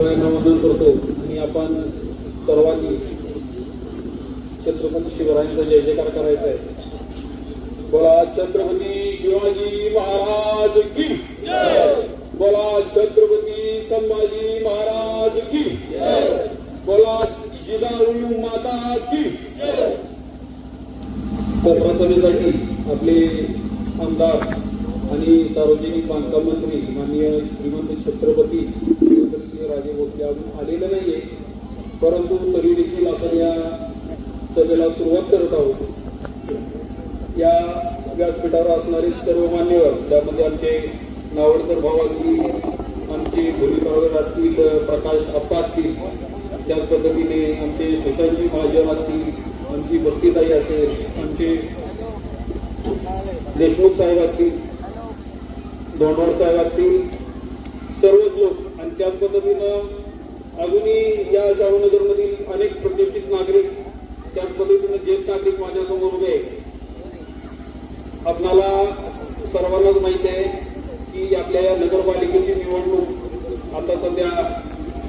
वंदन करतो. आणि आपण सर्वांनी छत्रपती शिवरायांचा जय जयकार करायचा आहे. बोला छत्रपती शिवाजी महाराज की. बोला छत्रपती संभाजी महाराज की. बोला जिजाऊ माता की. कोकणा सभेसाठी आपले आमदार आणि सार्वजनिक बांधकाम मंत्री माननीय श्रीमंत छत्रपती राजे भोसले अजून नाहीये. परंतु तरी देखील आपण या सभेला सुरुवात करत आहोत. या व्यासपीठावर असणारे सर्व मान्यवर त्यामध्ये आमचे नावडकर भाऊ असतील आमचे भूमिकावर असतील प्रकाश आप्पा असतील त्याच पद्धतीने आमचे सुशांतजी महाजन असतील आमची भक्तीताई असेल आमचे देशमुख साहेब असतील दोंडवाड साहेब असतील सर्वच लोक त्याच पद्धतीनं अजूनही या शाहूनगरमधील अनेक प्रतिष्ठित नागरिक त्याच पद्धतीनं ज्येष्ठ नागरिक माझ्यासमोर उभे आहेत. आपणाला सर्वांनाच माहिती आहे की आपल्या या नगरपालिकेची निवडणूक आता सध्या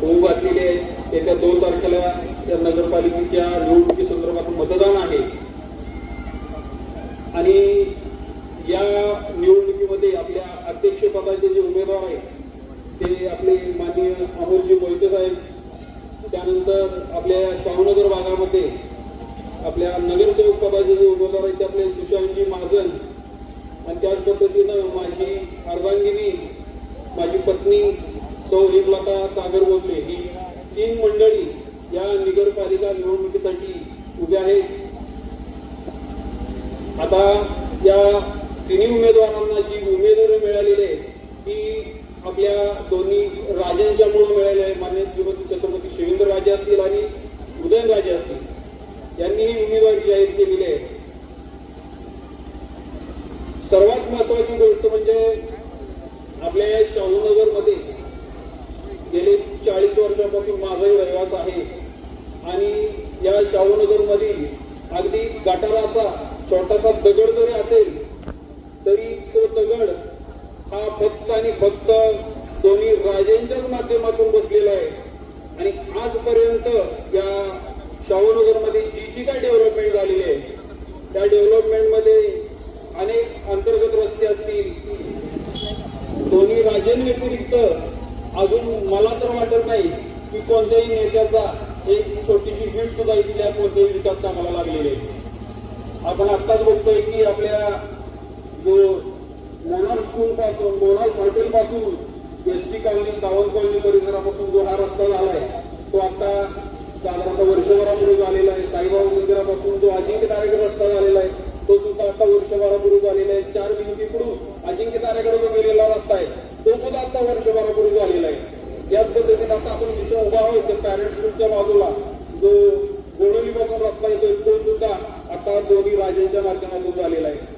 होऊ घातलेली आहे येत्या दोन तारखेला त्या नगरपालिकेच्या निवडणुकी संदर्भात मतदान आहे आणि या निवडणुकीमध्ये आपल्या अध्यक्षपदाचे जे उमेदवार आहेत ते आपले माननीय अमोलजी मोहिते साहेब त्यानंतर आपल्या शाहूनगर भागामध्ये आपल्या नगरसेवक पदाचे जे उमेदवार आहेत ते आपले सुशांतजी महाजन आणि त्याच पद्धतीनं माझी अर्धांगिनी माझी पत्नी सौ हेमलता सागर भोसले ही तीन मंडळी या नगरपालिका निवडणुकीसाठी उभ्या आहेत. आता या तिन्ही उमेदवारांना जी उमेदवारी मिळालेली आहे ती आपल्या दोन्ही राजांच्या मुळे मिळाली आहे. मान्य श्रीमती छत्रपती शिवेंद्र राजे असतील आणि उदयन राजे असतील. यांनी ही उमेदवारी जाहीर केलेली आहे सर्वात महत्वाची गोष्ट म्हणजे आपल्या या शाहूनगरमध्ये गेले चाळीस वर्षापासून माझाही रहिवास आहे आणि या शाहूनगर मधील अगदी गटाराचा छोटासा दगड जरी असेल तरी तो दगड हा फक्त आणि फक्त दोन्ही राजेंच्याच माध्यमातून बसलेलं आहे. आणि आजपर्यंत या शाहूनगरमध्ये जी जी काय डेव्हलपमेंट झालेली आहे त्या डेव्हलपमेंटमध्ये अनेक अंतर्गत रस्ते असतील. दोन्ही राजेंव्यतिरिक्त अजून मला तर वाटत नाही की कोणत्याही नेत्याचा एक छोटीशी भीड सुद्धा इथल्या कोणत्याही विकास कामाला लागलेली आहे. आपण आत्ताच बघतोय की आपल्या जो मोनाल स्कूल पासून मोनाल हॉटेल पासून S T colony Sawant colony परिसरापासून जो हा रस्ता झालाय तो आता साधारणतः वर्षभरापूर्वी झालेला आहे. साईबाबा मंदिरापासून जो अजिंक्य तारेकडे रस्ता झालेला आहे तो सुद्धा आता वर्षभरापूर्वी झालेला आहे. चार भिंतीकडून अजिंक्य तारेकडे जो गेलेला रस्ता आहे तो सुद्धा आता वर्षभरापूर्वी झालेला आहे. याच पद्धतीने आता आपण जिथे उभा आहोत त्या पॅरेंट स्कूलच्या बाजूला जो गोडोलीपासून रस्ता येतोय तो सुद्धा आता दोन्ही राजांच्या माध्यमातून झालेला आहे.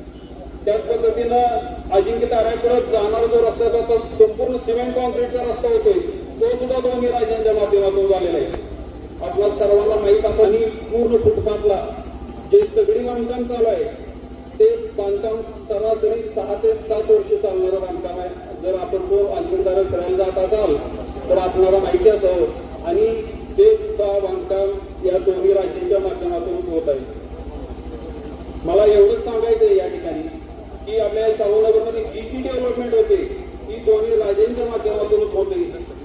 त्याच पद्धतीनं अजिंक्य ताऱ्याकडे जाणारा जो रस्त्याचा तो संपूर्ण सिमेंट कॉन्क्रीटचा रस्ता होतोय तो सुद्धा दोन्ही राज्यांच्या माध्यमातून झालेला आहे. आपल्या सर्वांना माहीत असताना पूर्ण फुटपाथला जे दगडी बांधकाम चालू आहे ते बांधकाम सरासरी सहा ते सात वर्ष चालणारं बांधकाम आहे. जर आपण तो अंतिमदार करायला जात असाल तर आपल्याला माहिती असावं आणि ते सुद्धा बांधकाम या दोन्ही राज्यांच्या माध्यमातून होत आहे मला एवढंच सांगायचं आहे या ठिकाणी की आपल्या शाहूनगरमध्ये जी जी डेव्हलपमेंट होते ती दोन्ही राजेंच्या माध्यमातूनच होते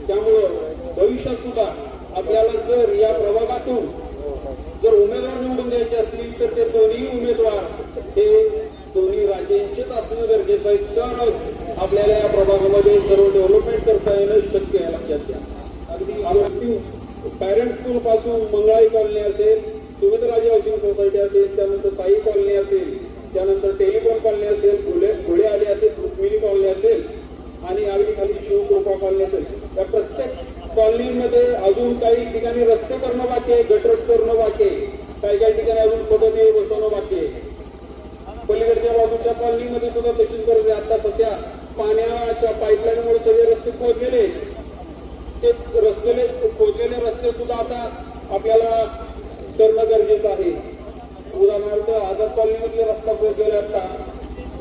त्यामुळं भविष्यात सुद्धा आपल्याला जर या प्रभागातून जर उमेदवार निवडून द्यायचे असतील तर ते दोन्ही उमेदवार हे दोन्ही असणं गरजेचं आहे तरच आपल्याला या प्रभागामध्ये सर्व डेव्हलपमेंट करता येणं शक्य आहे लक्षात घ्या. अगदी पॅरेंट स्कूल पासून मंगळाई कॉलनी असेल सुमित्राजी हाऊसिंग सोसायटी असेल त्यानंतर साई कॉलनी असेल त्यानंतर टेलिकॉम कॉलनी असेल घोडे घोडे आले असेल रुक्मिणी कॉलनी असेल आणि अगदी खाली शिवकृपा कॉलनी असेल. या प्रत्येक कॉलनीमध्ये अजून काही ठिकाणी रस्ते करणं बाकी आहे गटरस करणं बाकी आहे काही काही ठिकाणी अजून पद्धती बसवणं बाकी आहे पलीकडच्या बाजूच्या सुद्धा तशीच गरज आहे. आता सध्या पाण्याच्या पाईपलाईनमुळे सगळे रस्ते खोदलेले ते रस्ते खोदलेले रस्ते सुद्धा आता आपल्याला करणं गरजेचं आहे. उदाहरणार्थ आझाद कॉलनीमधले रस्ता खोदलेला आता.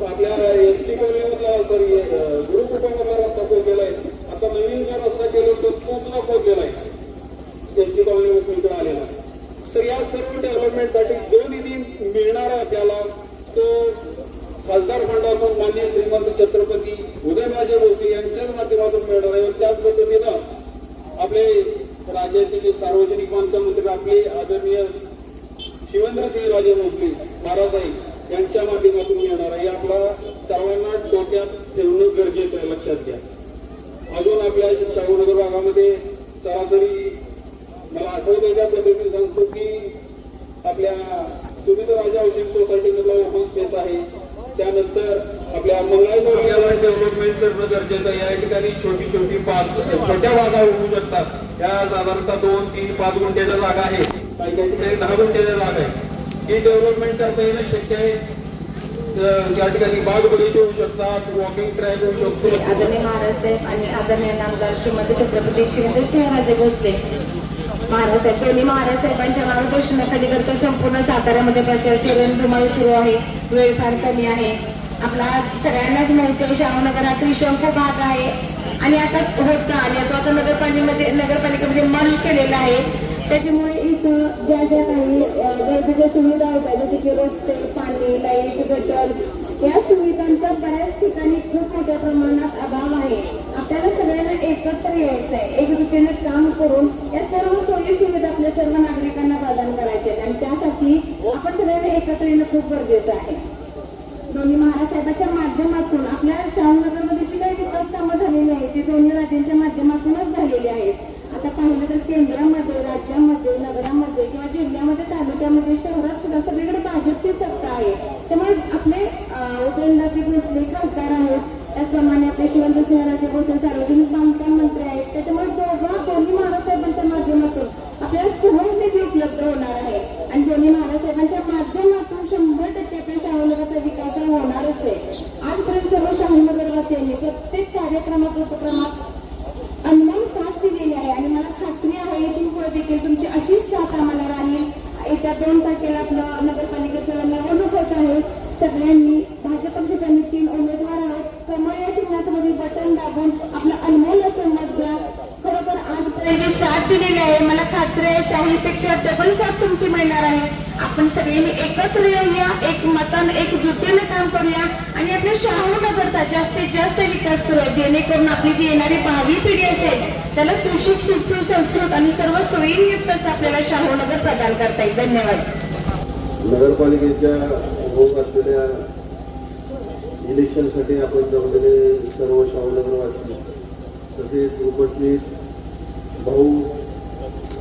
आपल्या एस टी कॉलनीमधला सॉरी गुरुकुटुंबाचा रस्ता खोदलेला आहे. आता नवीन जो रस्ता केला तो तो सुद्धा खोदलेला आहे. एस टी कॉलनी वसईकडे आलेला. तर या सर्व डेव्हलपमेंटसाठी जो निधी मिळणार आहे त्याला माननीय श्रीमंत छत्रपती उदयराजे भोसले यांच्याच माध्यमातून मिळणार आहे. त्याच पद्धतीनं आपले राज्याचे जे सार्वजनिक बांधकाम मंत्री आपले आदरणीय शिवेंद्रसिंह राजे भोसले महाराजाई यांच्या माध्यमातून मिळणार आहे. हे आपला सर्वांना डोक्यात ठेवणं गरजेचं आहे. लक्षात घ्या अजून आपल्या शाहूनगर भागामध्ये सरासरी मला आठवतं त्या पद्धतीने सांगतो की आपल्या सुमित्र राजा हाऊसिंग सोसायटी मधला ओपन स्पेस आहे त्यानंतर आपल्या मंगळागौर डेव्हलपमेंट करणं गरजेचं आहे या ठिकाणी छोटी छोटी पाच छोट्या जागा होऊ शकतात. त्या साधारणतः दोन तीन पाच गुंठ्याच्या जागा आहे काही काही ठिकाणी दहा गुंठ्याच्या जागा आहे ही डेव्हलपमेंट करता येणं शक्य आहे. त्या ठिकाणी बाग बगीचे होऊ शकतात वॉकिंग ट्रॅक होऊ शकतो. आदरणीय महाराज साहेब आणि आदरणीय नामदार श्रीमंत छत्रपती शिवेंद्र सिंहराजे भोसले. महाराज साहेब त्यांनी महाराज साहेबांच्या मार्गदर्शनाखाली करता संपूर्ण साताऱ्यामध्ये प्रचाराची रणधुमाळी सुरू आहे. वेळ फार कमी आहे. आपला सगळ्यांनाच माहिती आहे शाहूनगर हा त्रिशंकू भाग आहे. आणि आता होता आणि आता आता नगरपालिकेमध्ये नगरपालिकेमध्ये मर्ज केलेला आहे. त्याच्यामुळे इथं ज्या ज्या काही गरजेच्या सुविधा होत्या जसे की रस्ते पाणी लाइट गटर या सुविधांचा बऱ्याच ठिकाणी खूप मोठ्या प्रमाणात अभाव आहे. आपल्याला सगळ्यांना एकत्र यायचं आहे. एकजुटीने काम करून या सर्व सोयी सुविधा आपल्या सर्व नागरिकांना प्रदान करायच्या आहेत. आणि त्यासाठी आपण सगळ्यांना एकत्र येणं खूप गरजेचं आहे. दोन्ही महाराज साहेबांच्या माध्यमातून आपल्या शाहूनगरमध्ये जी काही विकास कामं झालेली आहेत ती दोन्ही राज्यांच्या माध्यमातूनच झालेली आहेत. आता पाहिलं तर केंद्रामध्ये राज्यामध्ये नगरामध्ये किंवा जिल्ह्यामध्ये तालुक्यामध्ये शहरात सुद्धा सगळीकडे भाजपची सत्ता आहे. त्यामुळे आपले उदयनराजे भोसले खासदार आहेत. त्याचप्रमाणे आपले शिवंत सिंहराजे भोसले सार्वजनिक बांधकाम मंत्री आहेत. त्याच्यामुळे दोघा दोन्ही महाराज साहेबांच्या माध्यमातून आपल्याला सहज निधी उपलब्ध होणार आहे. आणि दोन्ही महाराज साहेबांच्या माध्यमातून शंभर टक्के आपल्या शाहूनगरचा विकास हा होणारच आहे आजपर्यंत सर्व शाहूनगरवासियांनी प्रत्येक कार्यक्रमात उपक्रमात. अनमोल साथ दिलेली आहे. आणि मला खात्री आहे इथून पुढे देखील तुमची अशीच साथ आम्हाला राहील येत्या दोन तारखेला आपलं नगरपालिकेचं निवडणूक होत आहे. सगळ्यांनी भाजपचे ज्यांनी तीन उमेदवार आहेत कमळ या चिन्हासमोरील बटन दाबून आपलं अनमोल असं मत द्या खरोखर आजपर्यंत जी साथ दिलेली आहे त्याही पेक्षा डबल साथ तुमची मिळणार आहे. आपण सगळ्यांनी एकत्र येऊया एक मतानं एकजुटीनं काम करूया आणि आपल्या शाहू नगरचा जास्तीत जास्त विकास करूया. जेणेकरून आपली जी येणारी भावी पिढी असेल त्याला सुशिक्षित सुसंस्कृत आणि सर्व सोयीनियुक्त असं आपल्याला शाहू नगर प्रदान करता येईल. धन्यवाद. नगरपालिकेच्या होत असलेल्या इलेक्शनसाठी आपण जमलेले सर्व शाहूनगरवासी तसेच उपस्थित भाऊ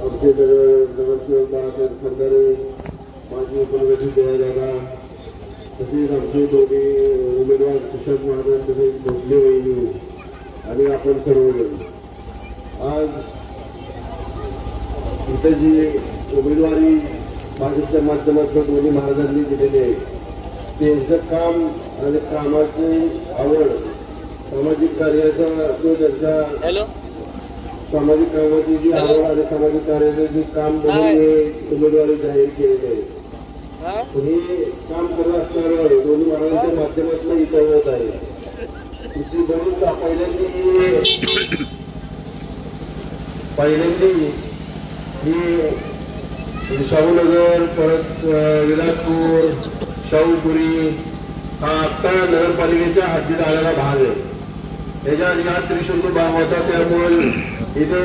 आमचे नगर नगरसेवक बाळासाहेब खंदारे माजी उपनगरी दयादादा तसेच आमचे दोन्ही उमेदवार सुशांत महाराज तसेच भोसले वहिनी आणि आपण सर्वजण आज इथं जी उमेदवारी भाजपच्या माध्यमातून दोन्ही महाराजांनी दिलेली आहे त्यांचं काम आणि कामाची आवड सामाजिक कार्याचा जो त्यांच्या सामाजिक कामाची जी आवड आणि सामाजिक कार्याचं जे काम म्हणून हे. उमेदवारी जाहीर केलेली आहे. हे. काम करत असताना दोन्ही महाराजांच्या माध्यमातून इथं होत आहे. तिची बरीच पहिल्यांदा पहिल्यांदा ही शाहूनगर परत विलासपूर शाहूपुरी हा आत्ता नगरपालिकेच्या हद्दीत आलेला भाग आहे. याच्या आधी हा त्रिशंकू भाग होता त्यामुळे इथे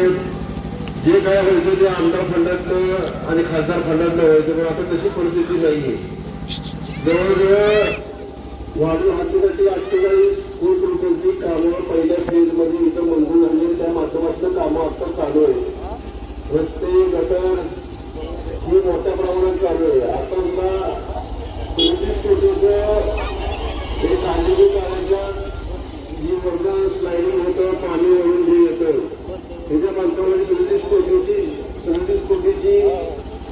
जे काय व्हायचं ते आमदार फंडातनं आणि खासदार फंडातनं व्हायचं पण आता तशी परिस्थिती नाहीये. जवळजवळ वाढून हद्दीसाठी अठ्ठेचाळीस कोटी रुपयांची कामं पहिल्या फेजमध्ये इथं मंजूर झाली त्या माध्यमातलं कामं आता चालू आहे रस्ते गटर हे मोठ्या प्रमाणात चालू आहे. आता सुद्धा सदतीस कोटीचं हे कांदिवली काढायच्या जी वर्ग स्लायडिंग होतं पाणी वळून जे येतं. त्याच्या बांधकामाची सदतीस कोटीची सदतीस कोटीची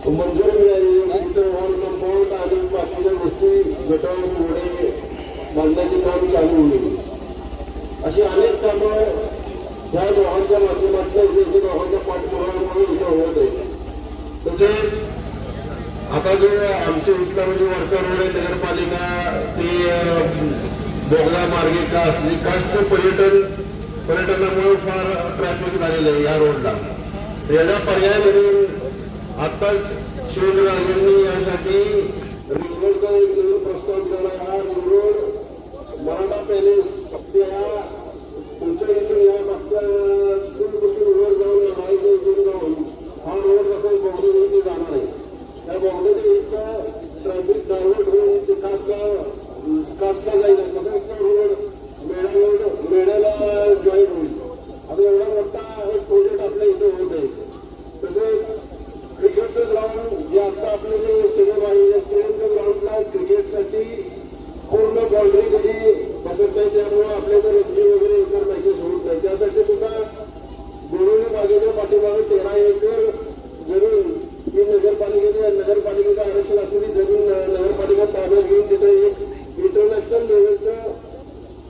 मंजुरी मिळाली. कंपाऊंड आणि बाकीच्या गोष्टी गटार मोडे बांधण्याचे काम चालू होईल. अशी अनेक कामं ह्या गावांच्या माध्यमातून जे दोघांच्या पाठपुराव्यामुळे इथं होत आहे तसेच आता जो आमच्या इथला म्हणजे वरचा रोड आहे नगरपालिका ते बोगदा मार्गे कास विकासचं पर्यटन पर्यटनामुळे फार ट्रॅफिक झालेलं आहे या रोडला याचा पर्याय म्हणून आत्ताच शिवराजांनी यासाठी रिंग रोडचा एक नवीन प्रस्ताव दिला हा रिंग रोड मराठा पॅलेस त्या तुमच्या इथून या मागच्या स्कूल पासून वर जाऊन माहिती इथून जाऊन हा रोड कसा बॉम्बे इथे जाणार आहे. त्या बॉम्बेच्या इथं ट्रॅफिक डायव्हर्ट होऊन ते कासला कासला जाईल. बोरिवली पाठीमागे तेरा एकर जमीन ही नगरपालिकेने नगरपालिकेचं आरक्षण असलेली जमीन नगरपालिका ताब्यात घेऊन तिथे एक इंटरनॅशनल लेवलचं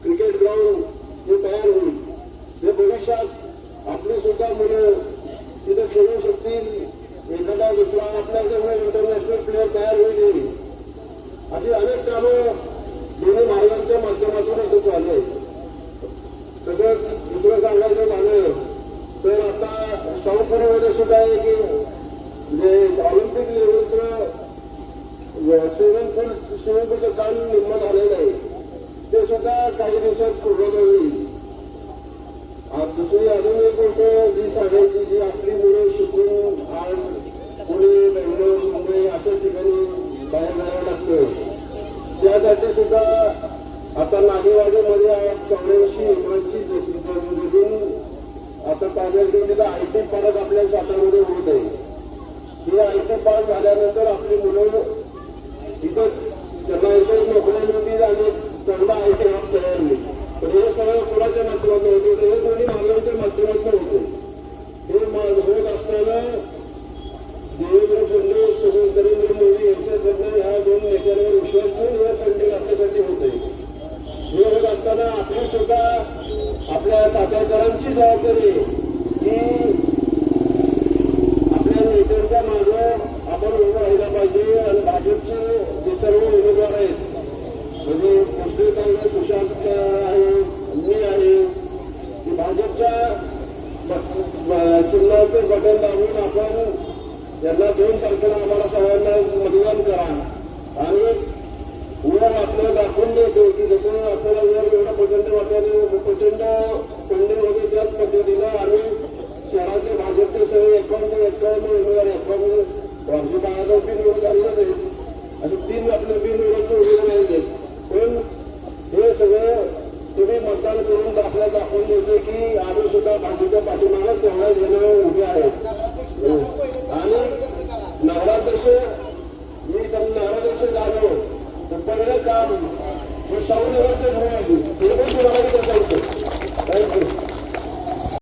क्रिकेट ग्राउंड हे तयार होईल हे भविष्यात आपली सुद्धा मुलं तिथे खेळू शकतील एखादा दुसरा आपल्याकडे इंटरनॅशनल प्लेअर तयार होईल अशी अनेक कामं दोन्ही मार्गांच्या माध्यमातून इथे चालू आहेत तसंच दुसरं सांगायचं झालं तर आता शाहूपुरीमध्ये सुद्धा एक जे ऑलिम्पिक लेवलचं स्विमिंग पूल स्विमिंग पूलचं काम निम्म झालेलं आहे ते सुद्धा काही दिवसात पूर्ण होईल आज दुसरी अजून एक गोष्ट जी सांगायची जी आपली मुलं शिकून आज पुणे बेंगलोर मुंबई अशा ठिकाणी त्यासाठी सुद्धा आता नागेवाडीमध्ये चौऱ्याऐंशी एकरांची जमीन आता ताब्यात आयटी आय टी पार्क आपल्या सातारमध्ये होत आहे. हे आय टी पार्क झाल्यानंतर आपली मुलं इथंच त्यांना इथंच नोकऱ्या मिळतील आणि चांगला आय टी हब तयार होईल. पण हे सगळं कोणाच्या माध्यमातून होते? हे दोन्ही मागण्यांच्या माध्यमातून होते. काँग्रेस सुशांत आहे मी आहे. भाजपच्या चिन्हाचं बटन दाबून आपण यांना दोन तारखेला आम्हाला सगळ्यांना मतदान करा. आणि वर आपल्याला दाखवून द्यायचं की जसं आपल्याला वर एवढं प्रचंड वाट्याने प्रचंड फंडिंग होते त्याच पद्धतीनं आम्ही शहरातले भाजपचे सगळे एकावन्न एकावन्न उमेदवार एकावन्न भाजपा